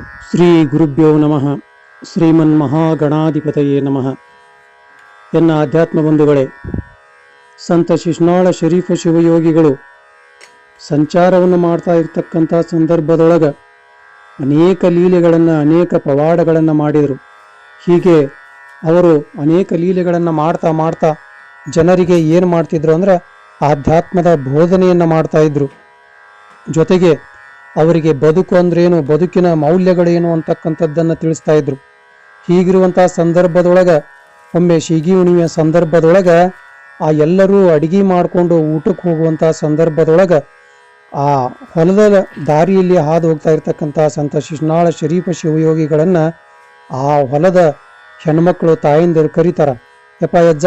ಶ್ರೀ ಗುರುಭ್ಯೋ ನಮಃ. ಶ್ರೀಮನ್ ಮಹಾಗಣಾಧಿಪತಯೇ ನಮಃ. ಎನ್ನ ಆಧ್ಯಾತ್ಮ ಬಂಧುಗಳೇ ಸಂತ ಶಿಶ್ನಾಳ ಶರೀಫ ಶಿವಯೋಗಿಗಳು ಸಂಚಾರವನ್ನು ಮಾಡ್ತಾ ಇರ್ತಕ್ಕಂಥ ಸಂದರ್ಭದೊಳಗೆ ಅನೇಕ ಲೀಲೆಗಳನ್ನು, ಅನೇಕ ಪವಾಡಗಳನ್ನು ಮಾಡಿದರು. ಹೀಗೆ ಅವರು ಅನೇಕ ಲೀಲೆಗಳನ್ನು ಮಾಡ್ತಾ ಮಾಡ್ತಾ ಜನರಿಗೆ ಏನು ಮಾಡ್ತಿದ್ರು ಅಂದ್ರೆ ಆಧ್ಯಾತ್ಮದ ಬೋಧನೆಯನ್ನು ಮಾಡ್ತಾ ಇದ್ರು. ಜೊತೆಗೆ ಅವರಿಗೆ ಬದುಕು ಅಂದ್ರೇನು ಬದುಕಿನ ಮೌಲ್ಯಗಳೇನು ಅಂತಕ್ಕಂಥದ್ದನ್ನು ತಿಳಿಸ್ತಾ ಇದ್ರು. ಹೀಗಿರುವಂತಹ ಸಂದರ್ಭದೊಳಗ, ಒಮ್ಮೆ ಶಿಗಿ ಹುಣ್ಣಿಮೆಯ ಸಂದರ್ಭದೊಳಗ ಆ ಎಲ್ಲರೂ ಅಡಿಗೆ ಮಾಡಿಕೊಂಡು ಊಟಕ್ಕೆ ಹೋಗುವಂಥ ಸಂದರ್ಭದೊಳಗ ಆ ಹೊಲದ ದಾರಿಯಲ್ಲಿ ಹಾದು ಹೋಗ್ತಾ ಇರ್ತಕ್ಕಂಥ ಸಂತ ಶಿಶ್ನಾಳ ಶರೀಫ ಶಿವಯೋಗಿಗಳನ್ನು ಆ ಹೊಲದ ಹೆಣ್ಮಕ್ಳು ತಾಯಿಂದರು ಕರೀತಾರ. ಯಪ್ಪ ಅಜ್ಜ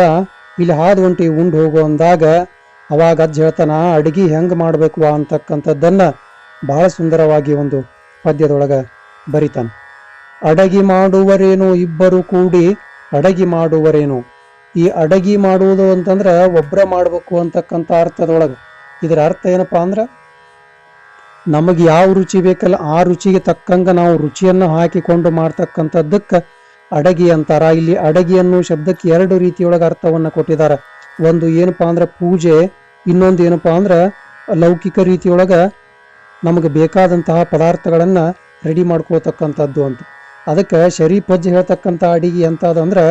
ಇಲ್ಲಿ ಹಾದು ಹೊಂಟಿ ಉಂಡು ಹೋಗು ಅಂದಾಗ, ಅವಾಗ ಅಜ್ಜ ಹೇಳ್ತಾನ ಅಡಿಗೆ ಹೆಂಗೆ ಮಾಡಬೇಕು ಅಂತಕ್ಕಂಥದ್ದನ್ನ ಬಹಳ ಸುಂದರವಾಗಿ ಒಂದು ಪದ್ಯದೊಳಗ ಬರಿತಾನೆ. ಅಡಗಿ ಮಾಡುವರೇನು ಇಬ್ಬರು ಕೂಡಿ ಅಡಗಿ ಮಾಡುವರೇನು. ಈ ಅಡಗಿ ಮಾಡುವುದು ಅಂತಂದ್ರೆ ಒಬ್ಬರ ಮಾಡಬೇಕು ಅಂತಕ್ಕಂಥ ಅರ್ಥದೊಳಗೆ. ಇದರ ಅರ್ಥ ಏನಪ್ಪಾ ಅಂದ್ರೆ, ನಮಗೆ ಯಾವ ರುಚಿ ಬೇಕಲ್ಲ ಆ ರುಚಿಗೆ ತಕ್ಕಂಗ ನಾವು ರುಚಿಯನ್ನು ಹಾಕಿಕೊಂಡು ಮಾಡ್ತಕ್ಕಂಥದ್ದಕ್ಕೆ ಅಡಗಿ ಅಂತಾರ. ಇಲ್ಲಿ ಅಡಗಿ ಅನ್ನೋ ಶಬ್ದಕ್ಕೆ ಎರಡು ರೀತಿಯೊಳಗೆ ಅರ್ಥವನ್ನು ಕೊಟ್ಟಿದ್ದಾರೆ. ಒಂದು ಏನಪ್ಪಾ ಅಂದ್ರೆ ಪೂಜೆ, ಇನ್ನೊಂದು ಏನಪ್ಪಾ ಅಂದ್ರೆ ಲೌಕಿಕ ರೀತಿಯೊಳಗ ನಮಗೆ ಬೇಕಾದಂತಹ ಪದಾರ್ಥಗಳನ್ನು ರೆಡಿ ಮಾಡ್ಕೊಳ್ತಕ್ಕಂಥದ್ದು ಅಂತ. ಅದಕ್ಕೆ ಶರೀಫ್ ಅಜ್ಜಿ ಹೇಳ್ತಕ್ಕಂಥ ಅಡಿಗೆ ಅಂತದಂದ್ರೆ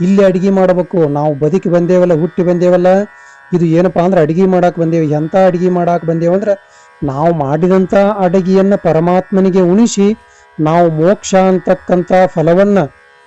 ಇಲ್ಲಿ ಅಡಿಗೆ ಮಾಡಬೇಕು, ನಾವು ಬದುಕಿ ಬಂದೇವಲ್ಲ, ಹುಟ್ಟಿ ಬಂದೇವಲ್ಲ, ಇದು ಏನಪ್ಪಾ ಅಂದ್ರೆ ಅಡಿಗೆ ಮಾಡಕ್ಕೆ ಬಂದೇವೆ ಎಂಥ ಅಡಿಗೆ ಮಾಡಕ್ಕೆ ಬಂದೇವಂದ್ರೆ ನಾವು ಮಾಡಿದಂಥ ಅಡುಗೆಯನ್ನು ಪರಮಾತ್ಮನಿಗೆ ಉಣಿಸಿ, ನಾವು ಮೋಕ್ಷ ಅಂತಕ್ಕಂಥ ಫಲವನ್ನ,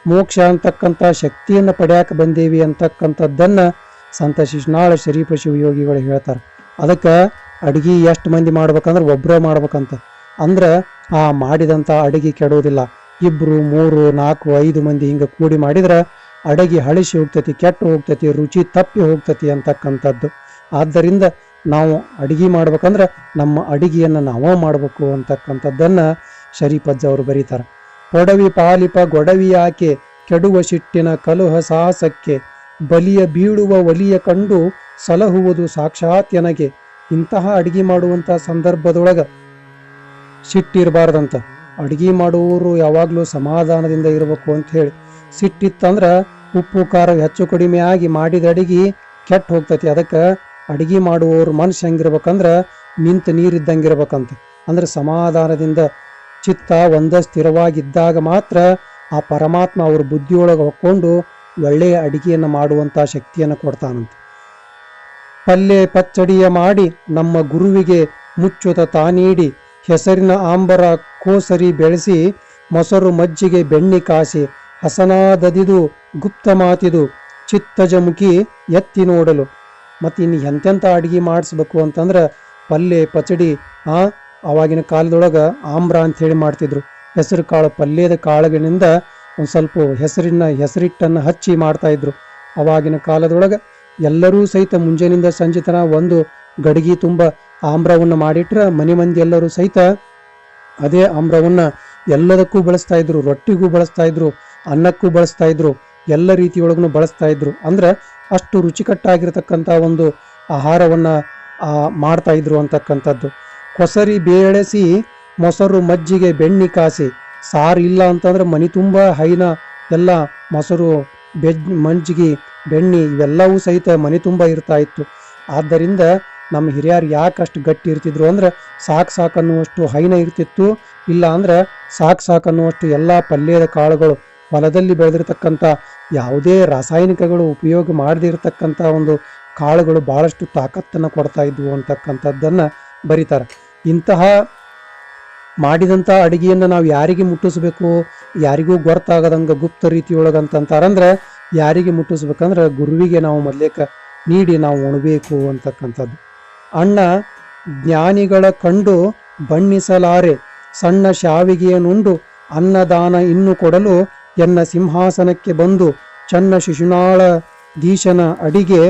ಮೋಕ್ಷ ಅಂತಕ್ಕಂಥ ಶಕ್ತಿಯನ್ನು ಪಡೆಯಕ್ಕೆ ಬಂದೇವಿ ಅಂತಕ್ಕಂಥದ್ದನ್ನು ಸಂತ ಶಿಶ್ನಾಳ ಶರೀಫ ಶಿವಯೋಗಿಗಳು ಹೇಳ್ತಾರೆ. ಅದಕ್ಕೆ ಅಡಿಗೆ ಎಷ್ಟು ಮಂದಿ ಮಾಡ್ಬೇಕಂದ್ರೆ ಒಬ್ಬರೇ ಮಾಡ್ಬೇಕಂತ. ಅಂದ್ರೆ ಆ ಮಾಡಿದಂಥ ಅಡುಗೆ ಕೆಡೋದಿಲ್ಲ. ಇಬ್ಬರು ಮೂರು, ನಾಲ್ಕು, ಐದು ಮಂದಿ ಹಿಂಗೆ ಕೂಡಿ ಮಾಡಿದ್ರೆ ಅಡಗಿ ಹಳಿಸಿ ಹೋಗ್ತೈತಿ, ಕೆಟ್ಟು ಹೋಗ್ತೈತಿ, ರುಚಿ ತಪ್ಪಿ ಹೋಗ್ತೈತಿ ಅಂತಕ್ಕಂಥದ್ದು. ಆದ್ದರಿಂದ ನಾವು ಅಡಿಗೆ ಮಾಡ್ಬೇಕಂದ್ರೆ ನಮ್ಮ ಅಡಿಗೆಯನ್ನು ನಾವೇ ಮಾಡಬೇಕು ಅಂತಕ್ಕಂಥದ್ದನ್ನು ಶರೀಪಜ್ಜ ಅವರು ಬರೀತಾರೆ. ಒಡವಿ ಪಾಲಿಪ ಗೊಡವಿ ಆಕೆ ಕೆಡುವ ಸಿಟ್ಟಿನ ಕಲುಹ ಸಾಹಸಕ್ಕೆ ಬಲಿಯ ಬೀಳುವ ಒಲಿಯ ಕಂಡು ಸಲಹುವುದು ಸಾಕ್ಷಾತ್ ಎನಗೆ. ಇಂತಹ ಅಡಿಗೆ ಮಾಡುವಂಥ ಸಂದರ್ಭದೊಳಗೆ ಸಿಟ್ಟಿರಬಾರ್ದಂತ. ಅಡಿಗೆ ಮಾಡುವವರು ಯಾವಾಗಲೂ ಸಮಾಧಾನದಿಂದ ಇರಬೇಕು ಅಂತ ಹೇಳಿ. ಸಿಟ್ಟಿತ್ತಂದ್ರ ಉಪ್ಪು, ಖಾರ ಹೆಚ್ಚು ಕಡಿಮೆ ಆಗಿ ಮಾಡಿದ ಅಡಿಗೆ ಕೆಟ್ಟ ಹೋಗ್ತೈತಿ. ಅದಕ್ಕೆ ಅಡಿಗೆ ಮಾಡುವವರು ಮನುಷ್ಯ ಹೆಂಗಿರ್ಬೇಕಂದ್ರೆ ನಿಂತು ನೀರಿದ್ದಂಗಿರ್ಬೇಕಂತ. ಅಂದ್ರೆ ಸಮಾಧಾನದಿಂದ ಚಿತ್ತ ಒಂದ ಸ್ಥಿರವಾಗಿದ್ದಾಗ ಮಾತ್ರ ಆ ಪರಮಾತ್ಮ ಅವ್ರ ಬುದ್ಧಿಯೊಳಗೆ ಹೊಕ್ಕೊಂಡು ಒಳ್ಳೆಯ ಅಡಿಗೆಯನ್ನು ಮಾಡುವಂಥ ಶಕ್ತಿಯನ್ನು ಕೊಡ್ತಾನಂತ. ಪಲ್ಯ ಪಚ್ಚಡಿಯ ಮಾಡಿ ನಮ್ಮ ಗುರುವಿಗೆ ಮುಚ್ಚುತ ತಾನೀಡಿ ಹೆಸರಿನ ಆಂಬರ ಕೋಸರಿ ಬೆಳೆಸಿ ಮೊಸರು ಮಜ್ಜಿಗೆ ಬೆಣ್ಣಿ ಕಾಸಿ ಹಸನಾದದಿದು ಗುಪ್ತ ಮಾತಿದು ಚಿತ್ತಜಮುಖಿ ಎತ್ತಿ ನೋಡಲು. ಮತ್ತು ಇನ್ನು ಎಂತೆಂಥ ಅಡುಗೆ ಮಾಡಿಸ್ಬೇಕು ಅಂತಂದ್ರೆ ಪಲ್ಯ ಪಚಡಿ ಆ, ಅವಾಗಿನ ಕಾಲದೊಳಗೆ ಆಮ್ರ ಅಂತ ಹೇಳಿ ಮಾಡ್ತಿದ್ರು. ಹೆಸರು ಕಾಳು, ಪಲ್ಯದ ಕಾಳುಗಳಿಂದ ಒಂದು ಸ್ವಲ್ಪ ಹೆಸರಿನ ಹೆಸರಿಟ್ಟನ್ನು ಹಚ್ಚಿ ಮಾಡ್ತಾಯಿದ್ರು ಅವಾಗಿನ ಕಾಲದೊಳಗೆ ಎಲ್ಲರೂ ಸಹಿತ ಮುಂಜಾನಿಂದ ಸಂಜೆ ತನ ಒಂದು ಗಡಿಗೆ ತುಂಬ ಆಮ್ರವನ್ನು ಮಾಡಿಟ್ರೆ ಮನೆ ಮಂದಿ ಎಲ್ಲರೂ ಸಹಿತ ಅದೇ ಆಮ್ರವನ್ನು ಎಲ್ಲದಕ್ಕೂ ಬಳಸ್ತಾ ಇದ್ರು, ರೊಟ್ಟಿಗೂ ಬಳಸ್ತಾ ಇದ್ರು, ಅನ್ನಕ್ಕೂ ಬಳಸ್ತಾ ಇದ್ರು, ಎಲ್ಲ ರೀತಿಯೊಳಗೂ ಬಳಸ್ತಾ ಇದ್ರು. ಅಂದ್ರೆ ಅಷ್ಟು ರುಚಿಕಟ್ಟಾಗಿರ್ತಕ್ಕಂಥ ಒಂದು ಆಹಾರವನ್ನ ಮಾಡ್ತಾ ಇದ್ರು ಅಂತಕ್ಕಂಥದ್ದು. ಕೊಸರಿ ಬೇಳೆಸಿ, ಮೊಸರು, ಮಜ್ಜಿಗೆ, ಬೆಣ್ಣೆ ಕಾಸಿ, ಸಾರು ಇಲ್ಲ ಅಂತಂದ್ರೆ ಮನೆ ತುಂಬ ಹೈನ ಎಲ್ಲ ಮೊಸರು, ಬೆಜ್ ಮಜ್ಜಿಗೆ ಬೆಣ್ಣಿ ಇವೆಲ್ಲವೂ ಸಹಿತ ಮನೆ ತುಂಬ ಇರ್ತಾ ಇತ್ತು. ಆದ್ದರಿಂದ ನಮ್ಮ ಹಿರಿಯರು ಯಾಕೆ ಅಷ್ಟು ಗಟ್ಟಿ ಇರ್ತಿದ್ರು ಅಂದ್ರೆ ಸಾಕು ಅನ್ನುವಷ್ಟು ಹೈನ ಇರ್ತಿತ್ತು. ಇಲ್ಲ ಅಂದ್ರೆ ಸಾಕು ಅನ್ನುವಷ್ಟು ಎಲ್ಲ ಪಲ್ಯದ ಕಾಳುಗಳು ಹೊಲದಲ್ಲಿ ಬೆಳೆದಿರ್ತಕ್ಕಂಥ ಯಾವುದೇ ರಾಸಾಯನಿಕಗಳು ಉಪಯೋಗ ಮಾಡದೇ ಇರತಕ್ಕಂಥ ಒಂದು ಕಾಳುಗಳು ಭಾಳಷ್ಟು ತಾಕತ್ತನ್ನು ಕೊಡ್ತಾ ಇದ್ವು ಅಂತಕ್ಕಂಥದ್ದನ್ನು ಬರೀತಾರೆ. ಇಂತಹ ಮಾಡಿದಂಥ ಅಡುಗೆಯನ್ನು ನಾವು ಯಾರಿಗೆ ಮುಟ್ಟಿಸ್ಬೇಕು? ಯಾರಿಗೂ ಗೊತ್ತಾಗದಂಗೆ ಗುಪ್ತ ರೀತಿಯೊಳಗೆ ಅಂತಂತಾರಂದ್ರೆ ಯಾರಿಗೆ ಮುಟ್ಟಿಸ್ಬೇಕಂದ್ರೆ ಗುರುವಿಗೆ ನಾವು ಮೊದಲೇಕ ನೀಡಿ ನಾವು ಉಣಬೇಕು ಅಂತಕ್ಕಂಥದ್ದು. ಅಣ್ಣ ಜ್ಞಾನಿಗಳ ಕಂಡು ಬಣ್ಣಿಸಲಾರೆ, ಸಣ್ಣ ಶಾವಿಗೆಯನ್ನುಂಡು ಅನ್ನದಾನ ಇನ್ನು ಕೊಡಲು ಎನ್ನ ಸಿಂಹಾಸನಕ್ಕೆ ಬಂದು ಚನ್ನ ಶಿಶುನಾಳ ದೀಶನ ಅಡಿಗೆ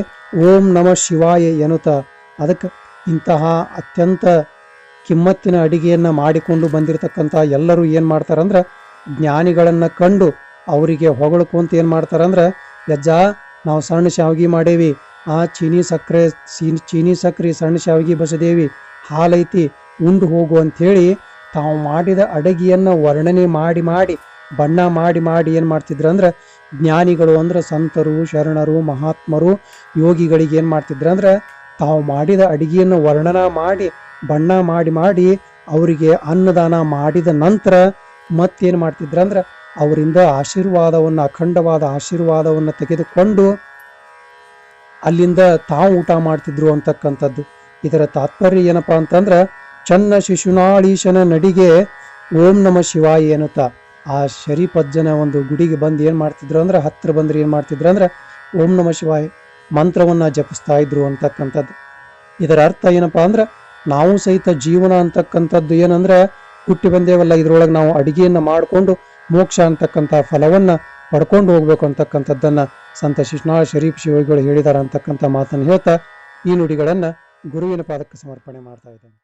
ಓಂ ನಮ ಶಿವಾಯ ಎನ್ನುತ್ತ ಅದಕ್ಕೆ ಇಂತಹ ಅತ್ಯಂತ ಕಿಮ್ಮತ್ತಿನ ಅಡಿಗೆಯನ್ನು ಮಾಡಿಕೊಂಡು ಬಂದಿರತಕ್ಕಂಥ ಎಲ್ಲರೂ ಏನು ಮಾಡ್ತಾರಂದ್ರೆ ಜ್ಞಾನಿಗಳನ್ನು ಕಂಡು ಅವರಿಗೆ ಹೊಗಳ್ಕೊಂತ ಏನು ಮಾಡ್ತಾರಂದ್ರೆ ಯಜ್ಜ, ನಾವು ಸಣ್ಣ ಶಾವಿಗೆ ಮಾಡೇವಿ. ಆ ಚೀನಿ ಸಕ್ಕರೆ ಚೀನಿ ಸಕ್ಕರೆ, ಸಣ್ಣ ಶಾವಿಗೆ ಬಸದೇವಿ, ಹಾಲೈತಿ, ಉಂಡು ಹೋಗು ಅಂಥೇಳಿ ತಾವು ಮಾಡಿದ ಅಡಗಿಯನ್ನು ವರ್ಣನೆ ಮಾಡಿ ಮಾಡಿ, ಬಣ್ಣ ಮಾಡಿ ಮಾಡಿ ಏನು ಮಾಡ್ತಿದ್ರು ಅಂದ್ರೆ, ಜ್ಞಾನಿಗಳು ಅಂದ್ರೆ ಸಂತರು, ಶರಣರು, ಮಹಾತ್ಮರು, ಯೋಗಿಗಳಿಗೆ ಏನು ಮಾಡ್ತಿದ್ರು ಅಂದ್ರೆ, ತಾವು ಮಾಡಿದ ಅಡಿಗೆಯನ್ನು ವರ್ಣನ ಮಾಡಿ, ಬಣ್ಣ ಮಾಡಿ ಮಾಡಿ, ಅವರಿಗೆ ಅನ್ನದಾನ ಮಾಡಿದ ನಂತರ ಮತ್ತೇನು ಮಾಡ್ತಿದ್ರು ಅಂದ್ರೆ ಅವರಿಂದ ಆಶೀರ್ವಾದವನ್ನು, ಅಖಂಡವಾದ ಆಶೀರ್ವಾದವನ್ನು ತೆಗೆದುಕೊಂಡು ಅಲ್ಲಿಂದ ತಾವು ಊಟ ಮಾಡ್ತಿದ್ರು ಅಂತಕ್ಕಂಥದ್ದು. ಇದರ ತಾತ್ಪರ್ಯ ಏನಪ್ಪಾ ಅಂತಂದ್ರೆ, ಚನ್ನ ಶಿಶುನಾಳೀಶನ ನಡಿಗೆ ಓಂ ನಮ ಶಿವಾಯಿ ಏನತ್ತ ಆ ಶರೀಪಜ್ಜನ ಒಂದು ಗುಡಿಗೆ ಬಂದು ಏನು ಮಾಡ್ತಿದ್ರು ಅಂದ್ರೆ ಹತ್ತಿರ ಬಂದ್ರೆ ಏನು ಮಾಡ್ತಿದ್ರು ಅಂದ್ರೆ, ಓಂ ನಮ ಶಿವಾಯ ಮಂತ್ರವನ್ನ ಜಪಿಸ್ತಾ ಇದ್ರು ಅಂತಕ್ಕಂಥದ್ದು. ಇದರ ಅರ್ಥ ಏನಪ್ಪಾ ಅಂದ್ರೆ, ನಾವು ಸಹಿತ ಜೀವನ ಅಂತಕ್ಕಂಥದ್ದು ಏನಂದ್ರೆ, ಹುಟ್ಟಿ ಬಂದೇವಲ್ಲ, ಇದ್ರೊಳಗೆ ನಾವು ಅಡಿಗೆಯನ್ನು ಮಾಡಿಕೊಂಡು ಮೋಕ್ಷ ಅಂತಕ್ಕಂಥ ಫಲವನ್ನ ಪಡ್ಕೊಂಡು ಹೋಗ್ಬೇಕು ಅಂತಕ್ಕಂಥದ್ದನ್ನು ಸಂತ ಶಿಶ್ನಾಳ ಶರೀಫ್ ಶಿವಗಳು ಹೇಳಿದಾರ ಅಂತಕ್ಕಂಥ ಮಾತನ್ನು ಹೇಳ್ತಾ ಈ ನುಡಿಗಳನ್ನು ಗುರುವಿನ ಪಾದಕ್ಕೆ ಸಮರ್ಪಣೆ ಮಾಡ್ತಾ ಇದ್ದೇನೆ.